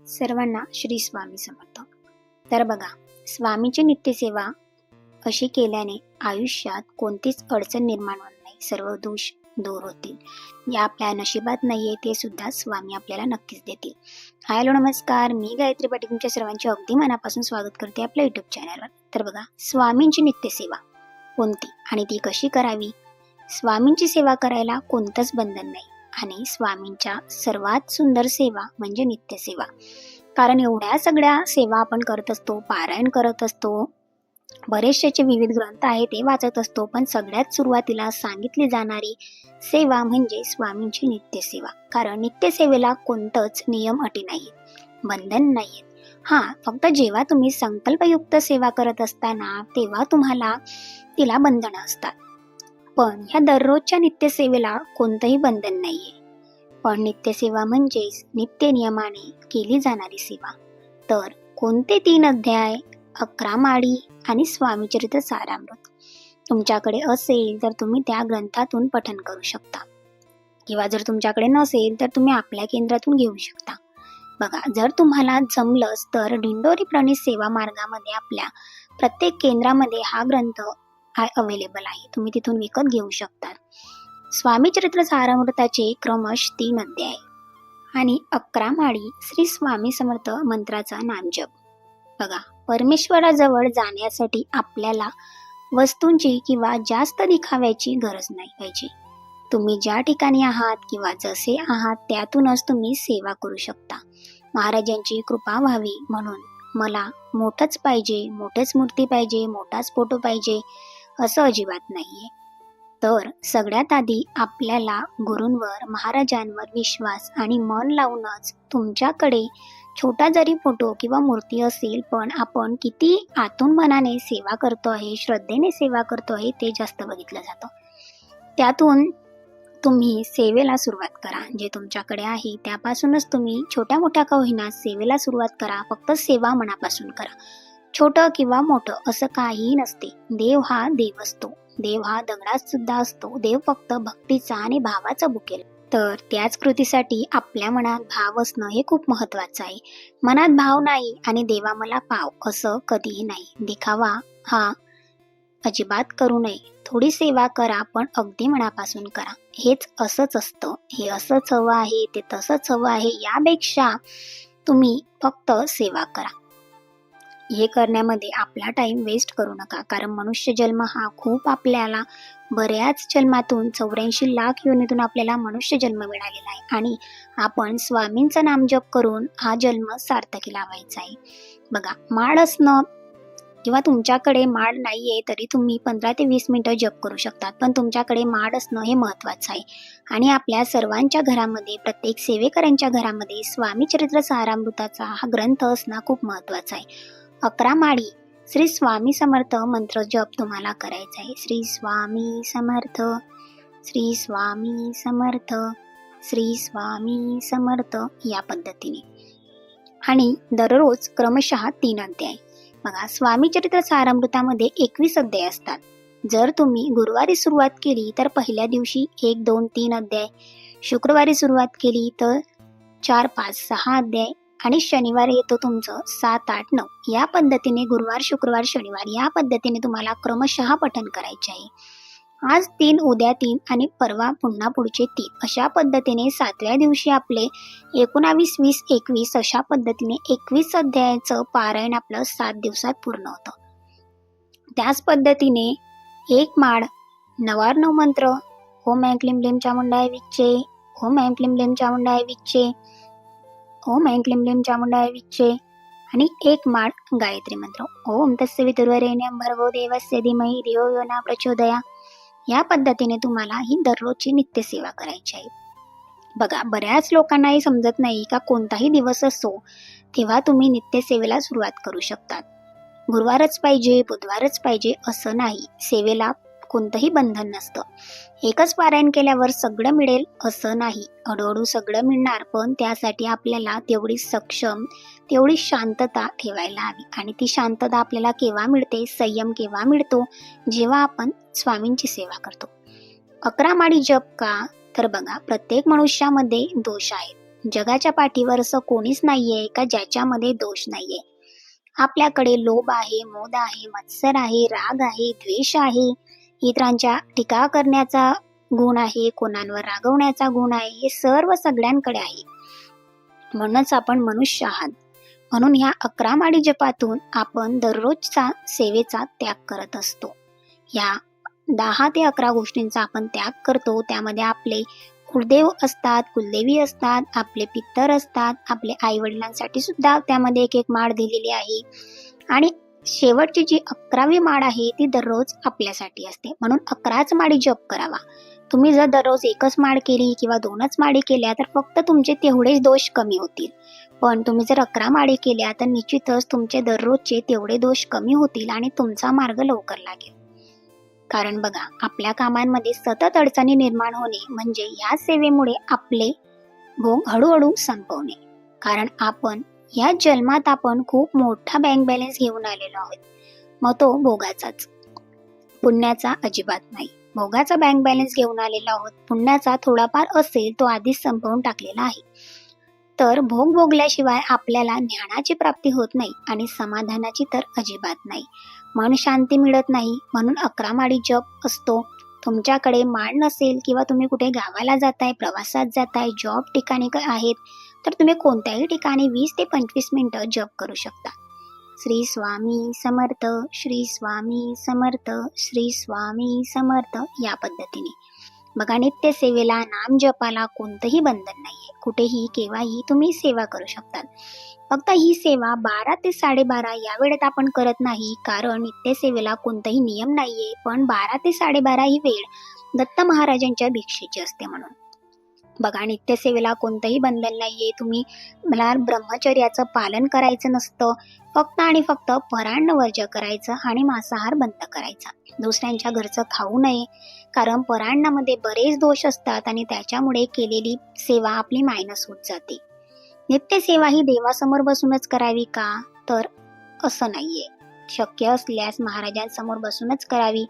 सर्वांना श्री स्वामी समर्थ. तर बघा स्वामीची नित्यसेवा अशी केल्याने आयुष्यात कोणतीच अडचण निर्माण होत नाही. सर्व दोष दूर होतील. या आपल्या नशिबात नाहीये ते सुद्धा स्वामी आपल्याला नक्कीच देतील. हॅलो नमस्कार. मी गायत्री पाटील तुमच्या सर्वांचे अगदी मनापासून स्वागत करते आपल्या युट्यूब चॅनलवर तर बघा स्वामींची नित्यसेवा कोणती आणि ती कशी करावी? स्वामींची सेवा करायला कोणतंच बंधन नाही. आणि स्वामींच्या सर्वात सुंदर सेवा म्हणजे नित्यसेवा. कारण एवढ्या सगळ्या सेवा आपण करत असतो पारायण करत असतो बरेचसे विविध ग्रंथ आहे ते वाचत असतो पण सगळ्यात सुरुवातीला सांगितली जाणारी सेवा म्हणजे स्वामींची नित्यसेवा. कारण नित्यसेवेला कोणतंच नियम अटी नाहीत बंधन नाहीत. हा फक्त जेव्हा तुम्ही संकल्पयुक्त सेवा करत असताना तेव्हा तुम्हाला तिला बंधनं असतात. पण ह्या दररोजच्या नित्यसेवेला कोणतंही बंधन नाही आहे पण नित्यसेवा म्हणजेच नित्य नियमाने केली जाणारी सेवा. तर कोणते तीन अध्याय? अकरा माळी आणि स्वामीचरित्र सारामृत. तुमच्याकडे असेल तर तुम्ही त्या ग्रंथातून पठन करू शकता. किंवा जर तुमच्याकडे नसेल तर तुम्ही आपल्या केंद्रातून घेऊ शकता. बघा जर तुम्हाला जमलंच तर दिंडोरी प्रणित सेवा मार्गामध्ये आपल्या प्रत्येक केंद्रामध्ये हा ग्रंथ अवेलेबल आहे तुम्ही तिथून विकत घेऊ शकता. स्वामी चरित्र सारामृताचे क्रमश तीन अध्याय. आणि अकरा माळी श्री स्वामी समर्थ मंत्राचा नामजप. बघा परमेश्वराजवळ जाण्यासाठी आपल्याला वस्तूंची किंवा जास्त दिखाव्याची गरज नाही पाहिजे तुम्ही ज्या ठिकाणी आहात किंवा जसे आहात त्यातूनच तुम्ही सेवा करू शकता. महाराजांची कृपा व्हावी म्हणून मला मोठंच पाहिजे मोठेच मूर्ती पाहिजे मोठाच फोटो पाहिजे असं अजिबात नाहीये. तर सगळ्यात आधी आपल्याला गुरूंवर महाराजांवर विश्वास आणि मन लावूनच तुमच्याकडे छोटा जरी फोटो किंवा मूर्ती असेल पण आपण किती आतून मनाने सेवा करतो आहे श्रद्धेने सेवा करतो आहे ते जास्त बघितलं जातं. त्यातून तुम्ही सेवेला सुरुवात करा. जे तुमच्याकडे आहे त्यापासूनच तुम्ही छोट्या मोठ्या का होईना सेवेला सुरुवात करा. फक्त सेवा मनापासून करा. छोटं किंवा मोठं असं काहीही नसते. देव हा देव असतो. देव हा दगडात सुद्धा असतो. देव फक्त भक्तीचा आणि भावाचा बुकेल. तर त्याच कृतीसाठी आपल्या मनात भाव असणं हे खूप महत्वाचं आहे. मनात भाव नाही आणि देवा मला पाव असं कधीही नाही. दिखावा हा. अजिबात करू नये. थोडी सेवा करा पण अगदी मनापासून करा. हेच असंच असतं. हे असंच हवं आहे ते तसंच हवं आहे. यापेक्षा तुम्ही फक्त सेवा करा. हे करण्यामध्ये आपला टाईम वेस्ट करू नका. कारण मनुष्य जन्म हा खूप आपल्याला बऱ्याच जन्मातून चौऱ्याऐंशी लाख योनीतून आपल्याला मनुष्य जन्म मिळालेला आहे. आणि आपण स्वामींचं नाम जप करून हा जन्म सार्थकी लावायचा आहे. बघा माळ असणं किंवा तुमच्याकडे माळ नाहीये तरी तुम्ही पंधरा ते वीस मिनिटं जप करू शकतात पण तुमच्याकडे माळ असणं हे महत्त्वाचं आहे. आणि आपल्या सर्वांच्या घरामध्ये प्रत्येक सेवेकरांच्या घरामध्ये स्वामी चरित्र सारामृताचा हा ग्रंथ असणं खूप महत्त्वाचा आहे. अकरा माळी. श्री स्वामी समर्थ मंत्र जप तुम्हाला करायचा आहे. श्री स्वामी समर्थ. श्री स्वामी समर्थ. श्री स्वामी समर्थ या पद्धतीने. आणि दररोज क्रमशः तीन अध्याय बघा स्वामी चरित्र सारामृतामध्ये एकवीस अध्याय असतात. जर तुम्ही गुरुवारी सुरुवात केली तर पहिल्या दिवशी एक दोन तीन अध्याय. शुक्रवारी सुरुवात केली तर चार पाच सहा अध्याय. आणि शनिवार येतो तुमचं सात आठ नऊ. या पद्धतीने गुरुवार शुक्रवार शनिवार या पद्धतीने तुम्हाला क्रमशः पठन करायचे आहे. आज तीन उद्या तीन आणि परवा पुन्हा पुढचे तीन. अशा पद्धतीने सातव्या दिवशी आपले एकोणावीस वीस एकवीस अशा पद्धतीने एकवीस अध्यायाचं पारायण आपलं सात दिवसात पूर्ण होतं. त्याच पद्धतीने एक माळ नवार नऊ मंत्र ओम ऐं क्लीं ब्लीं चामुंडाय विच्चे ओम ऐं क्लीं ब्लीं चामुंडाय विच्चे ओम ऐं क्लिम लिम चामुंडाय विच्चे. आणि एक माळ गायत्री मंत्र. ओम तस्य वितुर्वरेण्यं भर्गो देवस्य धीमही धियो यो ना प्रचोदया. या पद्धतीने तुम्हाला ही दररोजची नित्यसेवा करायची आहे. बघा बऱ्याच लोकांना हे समजत नाही का कोणताही दिवस असो तेव्हा तुम्ही नित्यसेवेला सुरुवात करू शकतात. गुरुवारच पाहिजे बुधवारच पाहिजे असं नाही. सेवेला कोणतंही बंधन नसतं. एकच पारायण केल्यावर सगळं मिळेल असं नाही. हळूहळू सगळं मिळणार पण त्यासाठी आपल्याला तेवढी सक्षम तेवढी शांतता ठेवायला हवी. आणि ती शांतता आपल्याला केव्हा मिळते? संयम केव्हा मिळतो? जेव्हा आपण स्वामींची सेवा करतो. अकरा माळी जप का? तर बघा प्रत्येक मनुष्यामध्ये दोष आहेत. जगाच्या पाठीवर असं कोणीच नाहीये का? ज्याच्यामध्ये दोष नाहीये. आपल्याकडे लोभ आहे मोद आहे मत्सर आहे राग आहे द्वेष आहे. इतरांच्या टीका करण्याचा गुण आहे कोणांवर रागवण्याचा गुण आहे हे सर्व सगळ्यांकडे आहे. म्हणूनच आपण मनुष्य आहात. म्हणून ह्या अकरा माडी जपातून आपण दररोजचा सेवेचा त्याग करत असतो. या दहा ते अकरा गोष्टींचा आपण त्याग करतो. त्यामध्ये आपले कुलदेव असतात कुलदेवी असतात आपले पित्तर असतात आपले आई वडिलांसाठी सुद्धा त्यामध्ये एक एक माळ दिलेली आहे. आणि शेवटची जी अकरावी माळ आहे ती दररोज आपल्यासाठी असते. म्हणून अकराच माळी जप करावा. तुम्ही जर दररोज एकच माळ केली किंवा दोनच माळी केल्या तर फक्त तुमचे तेवढेच दोष कमी होतील. पण तुम्ही जर अकरा माळी केल्या तर निश्चितच तुमचे दररोजचे तेवढे दोष कमी होतील आणि तुमचा मार्ग लवकर लागेल. कारण बघा आपल्या कामांमध्ये सतत अडचणी निर्माण होणे म्हणजे या सेवेमुळे आपले भोग हळूहळू संपवणे. कारण आपण या जन्मात आपण खूप मोठा बँक बॅलन्स घेऊन आलेलो आहोत. मग तो भोगाचाच. पुण्याचा अजिबात नाही. भोगाचा बँक बॅलन्स घेऊन आलेलो आहोत. पुण्याचा थोडाफार असेल तो आधीच संपवून टाकलेला आहे. तर भोग भोगल्याशिवाय आपल्याला ज्ञानाची प्राप्ती होत नाही आणि समाधानाची तर अजिबात नाही. मन शांती मिळत नाही. म्हणून अकरा माळी जप असतो. तुमच्याकडे माळ नसेल किंवा तुम्ही कुठे गावाला जाताय प्रवासात जाताय जॉब ठिकाणी क- आहेत तर तुम्ही कोणत्याही ठिकाणी वीस ते पंचवीस मिनिटं जप करू शकता. श्री स्वामी समर्थ श्री स्वामी समर्थ श्री स्वामी समर्थ या पद्धतीने. बघा नित्य सेवेला नाम जपाला कोणतंही बंधन नाहीये. कुठेही केव्हाही तुम्ही सेवा करू शकतात फक्त ही सेवा बारा ते साडेबारा या वेळेत आपण करत नाही कारण नित्य सेवेला कोणताही नियम नाहीये. पण बारा ते साडेबारा ही वेळ दत्त महाराजांच्या भिक्षेची असते म्हणून. बघा नित्यसेवेला कोणतंही बंधन नाही आहे तुम्ही मला ब्रह्मचर्याचं पालन करायचं नसतं. फक्त आणि फक्त परान्न वर्ज करायचं आणि मांसाहार बंद करायचा. दुसऱ्यांच्या घरचं खाऊ नये. कारण परान्नामध्ये बरेच दोष असतात आणि त्याच्यामुळे केलेली सेवा आपली मायनस होत जाते. नित्यसेवा ही देवासमोर बसूनच करावी का? तर असं नाहीये. शक्य असल्यास महाराजांसमोर बसूनच करावी.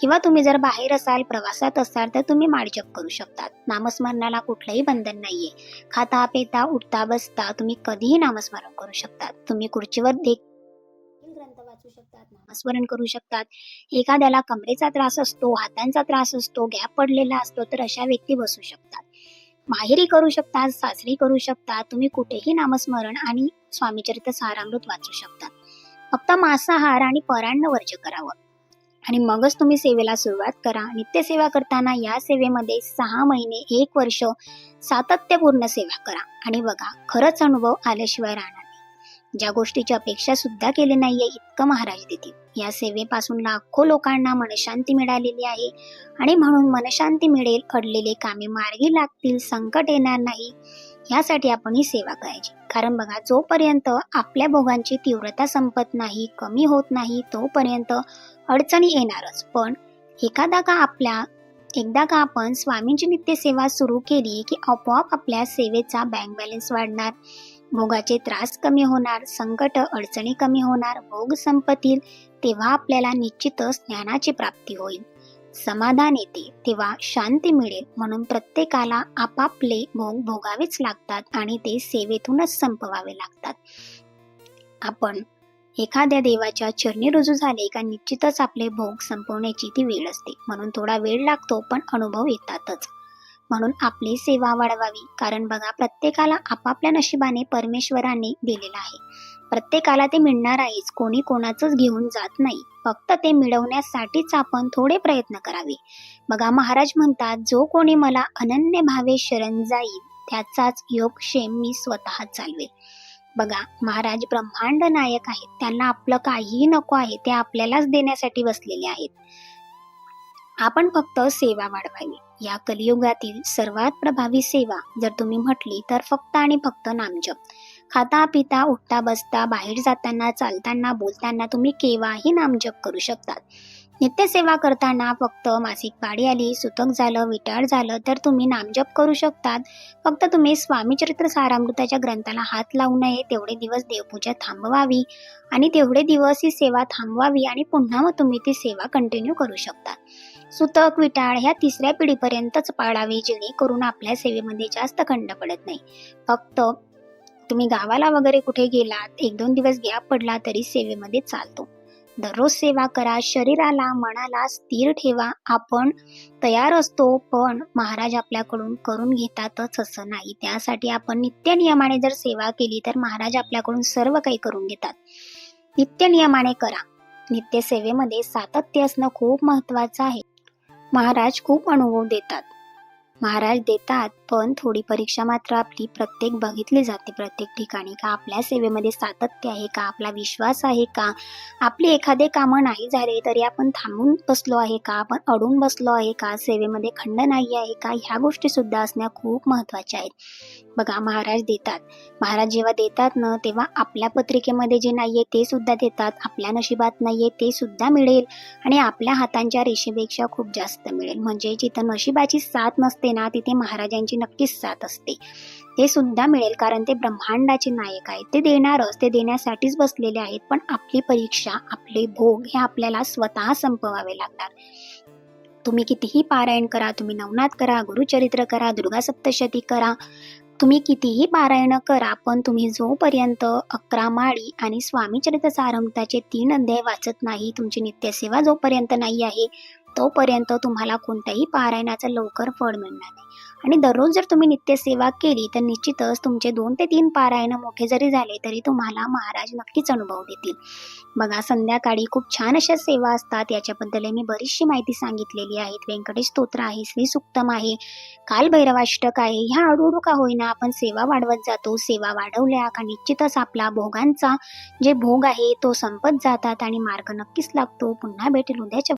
किंवा तुम्ही जर बाहेर असाल प्रवासात असाल तर तुम्ही माळजप करू शकतात. नामस्मरणाला कुठलंही बंधन नाहीये. खाता पेता उठता बसता तुम्ही कधीही नामस्मरण करू शकतात. तुम्ही खुर्चीवर देख वाचू शकतात नामस्मरण करू शकतात. एखाद्याला कमरेचा त्रास असतो हातांचा त्रास असतो गॅप पडलेला असतो तर अशा व्यक्ती बसू शकतात. माहेरी करू शकतात सासरी करू शकतात तुम्ही कुठेही नामस्मरण आणि स्वामीचरित्र सारामृत वाचू शकतात. फक्त मांसाहार आणि परान्न वर्ज करावं. आणि मगच तुम्ही सेवेला सुरुवात करा. नित्यसेवा करताना या सेवेमध्ये सहा महिने एक वर्ष सातत्यपूर्ण सेवा करा. आणि बघा खरंच अनुभव आल्याशिवाय राहणार नाही. ज्या गोष्टीची अपेक्षा सुद्धा केली नाहीये इतकं महाराज देतील. या सेवेपासून लाखो लोकांना मनशांती मिळालेली आहे. आणि म्हणून मनशांती मिळेल अडलेले कामे मार्गी लागतील संकट येणार नाही. यासाठी आपण ही सेवा करायची. कारण बघा जोपर्यंत आपल्या भोगांची तीव्रता संपत नाही कमी होत नाही तोपर्यंत अडचणी येणारच. पण एखादा का आपल्या एकदा का आपण स्वामींची नित्य सेवा सुरू केली की आपोआप आपल्या सेवेचा बँक बॅलन्स वाढणार भोगाचे त्रास कमी होणार संकट अडचणी कमी होणार भोग संपतील तेव्हा आपल्याला निश्चितच ज्ञानाची प्राप्ती होईल. समाधान येते तेव्हा शांती मिळेल म्हणून प्रत्येकाला आपापले भोग भोगावेच लागतात आणि ते सेवेतूनच संपवावे लागतात. आपण एखाद्या देवाच्या चरणी रुजू झाले का निश्चितच आपले भोग संपवण्याची ती वेळ असते म्हणून थोडा वेळ लागतो पण अनुभव येतातच. म्हणून आपली सेवा वाढवावी. कारण बघा प्रत्येकाला आपापल्या नशिबाने परमेश्वराने दिलेलं आहे. प्रत्येकाला ते मिळणार आहेच कोणी कोणाचंच घेऊन जात नाही. फक्त ते मिळवण्यासाठीच आपण थोडे प्रयत्न करावे. बघा महाराज म्हणतात जो कोणी मला अनन्य भावे शरण जाईल त्याचाच योगक्षेम मी स्वतः चालवेल. बघा महाराज ब्रह्मांड नायक आहेत. त्यांना आपलं काहीही नको आहे ते आपल्यालाच देण्यासाठी बसलेले आहेत. आपण फक्त सेवा वाढवावी. या कलियुगातील सर्वात प्रभावी सेवा जर तुम्ही म्हटली तर फक्त आणि फक्त नामजप. खाता पिता उठता बसता बाहेर जाताना चालताना बोलताना तुम्ही केव्हाही नामजप करू शकतात. नित्यसेवा करताना फक्त मासिक पाळी आली सुतक झालं विटाळ झालं तर तुम्ही नामजप करू शकतात. फक्त तुम्ही स्वामीचरित्र सारामृताच्या ग्रंथाला हात लावू नये तेवढे दिवस देवपूजा थांबवावी आणि तेवढे दिवस ही सेवा थांबवावी आणि पुन्हा मग तुम्ही ती सेवा कंटिन्यू करू शकता सुतक विटाळ ह्या तिसऱ्या पिढीपर्यंतच पाळावे जेणेकरून आपल्या सेवेमध्ये जास्त खंड पडत नाही. फक्त तुम्ही गावाला वगैरे कुठे गेलात एक दोन दिवस गॅप पडला तरी सेवेमध्ये चालतो. दररोज सेवा करा शरीराला मनाला स्थिर ठेवा. आपण तयार असतो पण महाराज आपल्याकडून करून घेतातच असं नाही. त्यासाठी आपण नित्य नियमाने जर सेवा केली तर महाराज आपल्याकडून सर्व काही करून घेतात. नित्य नियमाने करा. नित्य सेवेमध्ये सातत्य असणं खूप महत्वाचं आहे. महाराज खूप अनुभव देतात. महाराज देतात पण थोडी परीक्षा मात्र आपली प्रत्येक बघितली जाते. प्रत्येक ठिकाणी का आपल्या सेवेमध्ये सातत्य आहे का? आपला विश्वास आहे का? आपली एखादे कामं नाही झाले तरी आपण थांबून बसलो आहे का? आपण अडून बसलो आहे का? सेवेमध्ये खंड नाही आहे का? ह्या गोष्टी सुद्धा असण्या खूप महत्त्वाच्या आहेत. बघा महाराज देतात. महाराज जेव्हा देतात ना तेव्हा आपल्या पत्रिकेमध्ये जे नाहीये ते सुद्धा देतात. आपल्या नशिबात नाहीये ते सुद्धा मिळेल. आणि आपल्या हातांच्या रेषेपेक्षा खूप जास्त मिळेल. म्हणजे जिथं नशिबाची साथ नसते ना तिथे महाराजांची नक्कीच साथ असते. ते सुद्धा मिळेल कारण ते ब्रह्मांडाचे नायक आहेत. ते देणारच ते देण्यासाठीच बसलेले आहेत. पण आपली परीक्षा आपले भोग हे आपल्याला स्वतः संपवावे लागणार. तुम्ही कितीही पारायण करा तुम्ही नवनाथ करा गुरुचरित्र करा दुर्गा सप्तशती करा तुम्ही कितीही पारायण करा पण तुम्ही जोपर्यंत अकरा माळी आणि स्वामी चरित्र सारमताचे तीन अध्याय वाचत नाही तुमची नित्यसेवा जोपर्यंत नाही आहे तोपर्यंत तुम्हाला कोणत्याही पारायणाचं लवकर फळ मिळणार नाही. आणि दररोज जर तुम्ही नित्यसेवा केली तर निश्चितच तुमचे दोन ते तीन पारायण मोठे जरी झाले तरी तुम्हाला महाराज नक्कीच अनुभव देतील. बघा संध्याकाळी खूप छान अशा सेवा असतात. याच्याबद्दल मी बरीचशी माहिती सांगितलेली आहे. व्यंकटेश स्तोत्र आहे श्री सुक्तम आहे काल भैरवाष्टक आहे ह्या अडूडू का होईना आपण सेवा वाढवत जातो. सेवा वाढवल्या का निश्चितच आपला भोगांचा जे भोग आहे तो संपत जातात आणि मार्ग नक्कीच लागतो. पुन्हा भेटेल उद्याच्या